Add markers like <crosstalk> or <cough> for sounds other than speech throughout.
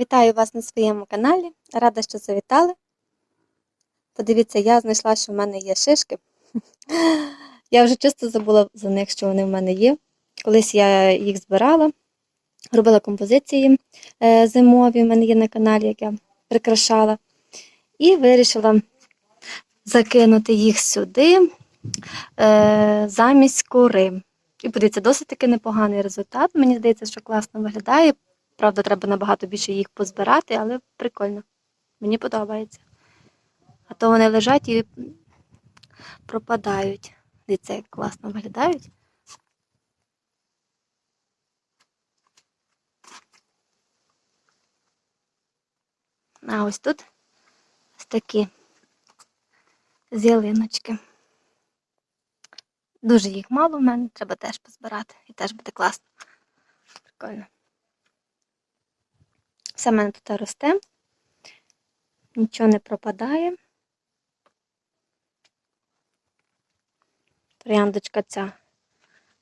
Вітаю вас на своєму каналі. Рада, що завітали. Подивіться, я знайшла, що в мене є шишки. <laughs> Я вже часто забула за них, що вони в мене є. Колись я їх збирала, робила композиції е, зимові, в мене є на каналі, як я прикрашала. І вирішила закинути їх сюди е, замість кори. І подивіться, досить таки непоганий результат. Мені здається, що класно виглядає. Правда, треба набагато більше їх позбирати, але прикольно. Мені подобається. А то вони лежать і пропадають. Дивіться, як класно виглядають. А ось тут ось такі з ялиночки. Дуже їх мало в мене, треба теж позбирати. І теж буде класно. Прикольно. Все в мене тут росте, нічого не пропадає. Трояндочка ця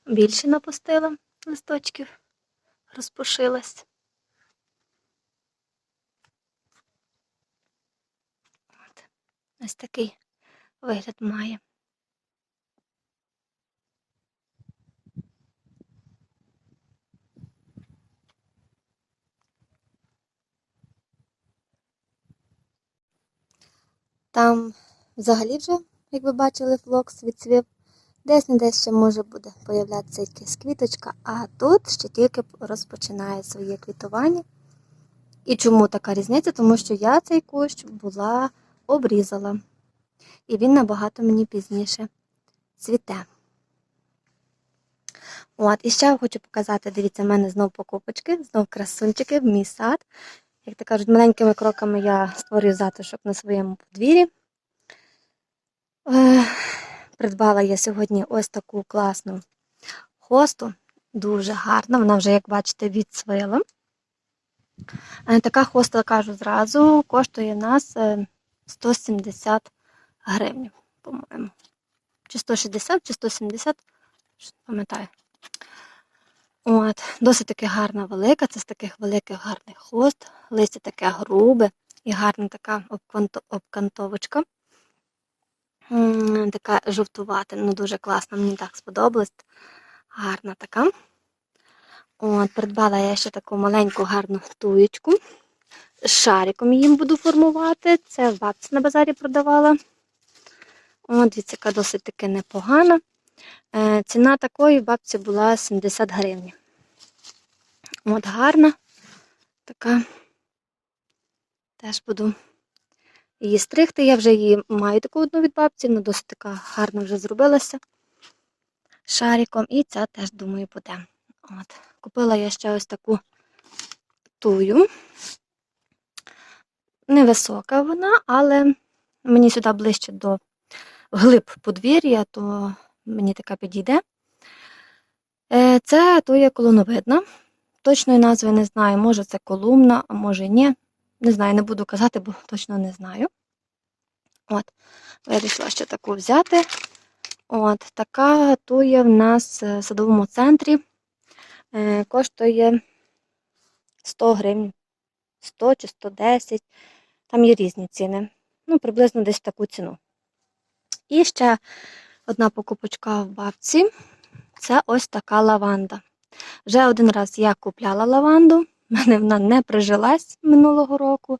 більше напустила листочків, розпушилась. От. Ось такий вигляд має. Там взагалі вже, як ви бачили, флокс відцвів. Десь не десь ще може буде появлятися якась квіточка, а тут ще тільки розпочинає своє квітування. І чому така різниця? Тому що я цей кущ була обрізала. І він набагато мені пізніше цвіте. От, і ще хочу показати, дивіться, в мене знов покупочки, знов красунчики в мій сад. Як то кажуть, маленькими кроками я створюю затишок на своєму подвір'ї. Е, Придбала я сьогодні ось таку класну хосту. Дуже гарна. Вона вже, як бачите, відсвила. Е, Така хоста, кажу зразу, коштує нас е, 170 гривень, по-моєму. Чи 160, чи 170, що пам'ятаю. От, Досить таки гарна велика, це з таких великих гарних хост. Листя таке грубе і гарна така обкантовочка. Така жовтувата, ну дуже класна, мені так сподобалась. Гарна така. От, придбала я ще таку маленьку гарну туєчку. З шариком їм буду формувати. Це в на базарі продавала. От, дивіться, яка досить таки непогана. Е, ціна такої бабці була 70 гривень. От гарна. Така. Теж буду її стригти. Я вже її маю таку одну від бабці, вона досить така гарно вже зробилася шариком. І ця теж, думаю, буде. От. Купила я ще ось таку тую. Невисока вона, але мені сюди ближче до глиб подвір'я, то мені така підійде. Е, Це туя колоновидна. Точної назви не знаю, може це колумна, а може ні. Не знаю, не буду казати, бо точно не знаю. От, вирішила ще таку взяти. От, така туя в нас в садовому центрі. Е, коштує 100 гривень, 100 чи 110. Там є різні ціни. Ну, приблизно десь таку ціну. І ще одна покупочка в бабці. Це ось така лаванда. Вже один раз я купляла лаванду, в мене вона не прижилась минулого року.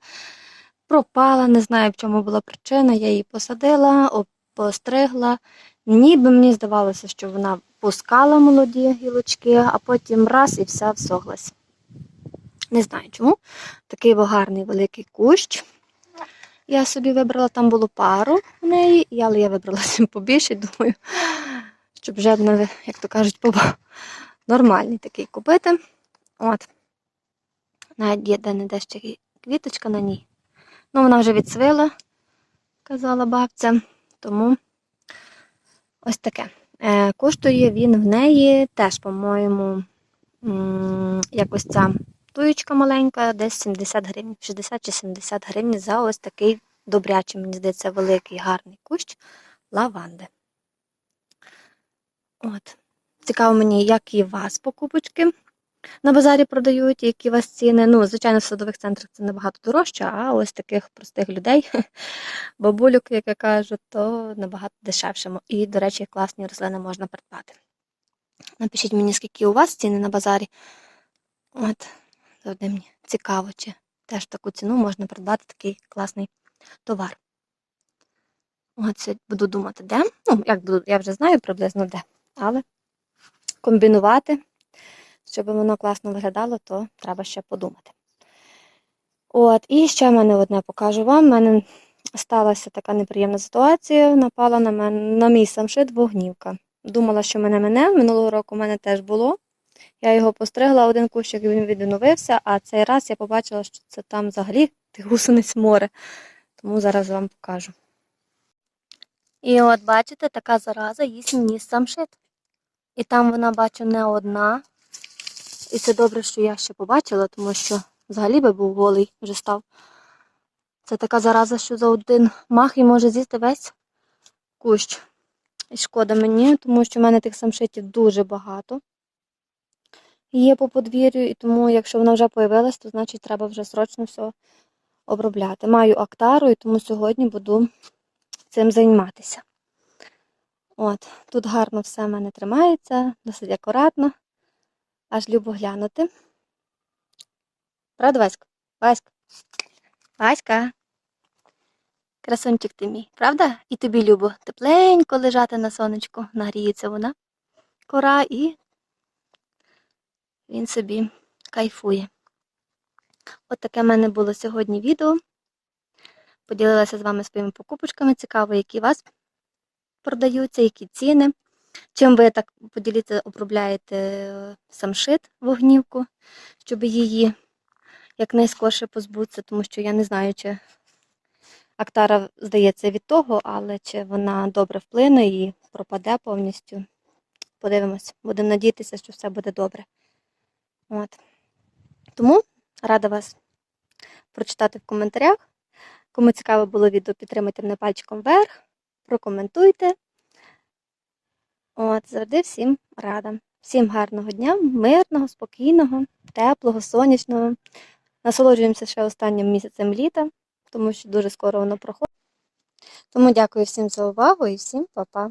Пропала, не знаю, в чому була причина. Я її посадила, постригла. Ніби мені здавалося, що вона пускала молоді гілочки, а потім раз і вся всоглась. Не знаю чому. Такий гарний великий кущ. Я собі вибрала, там було пару в неї, але я вибрала цим побільше, думаю, щоб вже, як то кажуть, поба- нормальний такий купити. От. Навіть є де-не-де ще квіточка на ній. Ну, вона вже відсвила, казала бабця, тому ось таке. Е, коштує він в неї теж, по-моєму, якось ця туєчка маленька, десь 70 гривень, 60 чи 70 гривень за ось такий добрячий, мені здається, великий гарний кущ лаванди. От. Цікаво мені, як і вас покупочки. на базарі продають, які у вас ціни. Ну, звичайно, в садових центрах це набагато дорожче, а ось таких простих людей, <laughs> бабульок, як я кажу, то набагато дешевше. І, до речі, класні рослини можна придбати. Напишіть мені, скільки у вас ціни на базарі. От, завжди мені цікаво, чи теж таку ціну можна придбати такий класний товар. От буду думати, де. Ну, як буду, я вже знаю приблизно де, але комбінувати, щоб воно класно виглядало, то треба ще подумати. От, і ще в мене одне покажу вам. У мене сталася така неприємна ситуація, напала на мене на мій самшит вогнівка. Думала, що мене мене. Минулого року в мене теж було. Я його постригла, один кущик він відновився, а цей раз я побачила, що це там взагалі тих гусениць море. Тому зараз вам покажу. І от бачите, така зараза їсть мені самшит. І там вона, бачу, не одна. І це добре, що я ще побачила, тому що взагалі би був голий вже став. Це така зараза, що за один мах і може з'їсти весь кущ. І шкода мені, тому що в мене тих самшитів дуже багато є по подвір'ю, і тому, якщо вона вже появилась, то значить треба вже срочно все обробляти. Маю актару, і тому сьогодні буду цим займатися. От, тут гарно все в мене тримається, досить акуратно, аж любо глянути. Правда, Васька? Васька? Васька? Красунчик ти мій, правда? І тобі любо тепленько лежати на сонечку, нагріється вона, кора, і він собі кайфує. От таке в мене було сьогодні відео. Поділилася з вами своїми покупочками. Цікаво, які у вас продаються, які ціни. Чим ви так поділіться, обробляєте самшит вогнівку, щоб її якнайскорше позбутися, тому що я не знаю, чи актара здається від того, але чи вона добре вплине і пропаде повністю. Подивимось, будемо надіятися, що все буде добре. От. Тому рада вас прочитати в коментарях. Кому цікаве було відео, підтримайте мене пальчиком вверх, прокоментуйте. От, завжди всім рада. Всім гарного дня, мирного, спокійного, теплого, сонячного. Насолоджуємося ще останнім місяцем літа, тому що дуже скоро воно проходить. Тому дякую всім за увагу і всім па-па.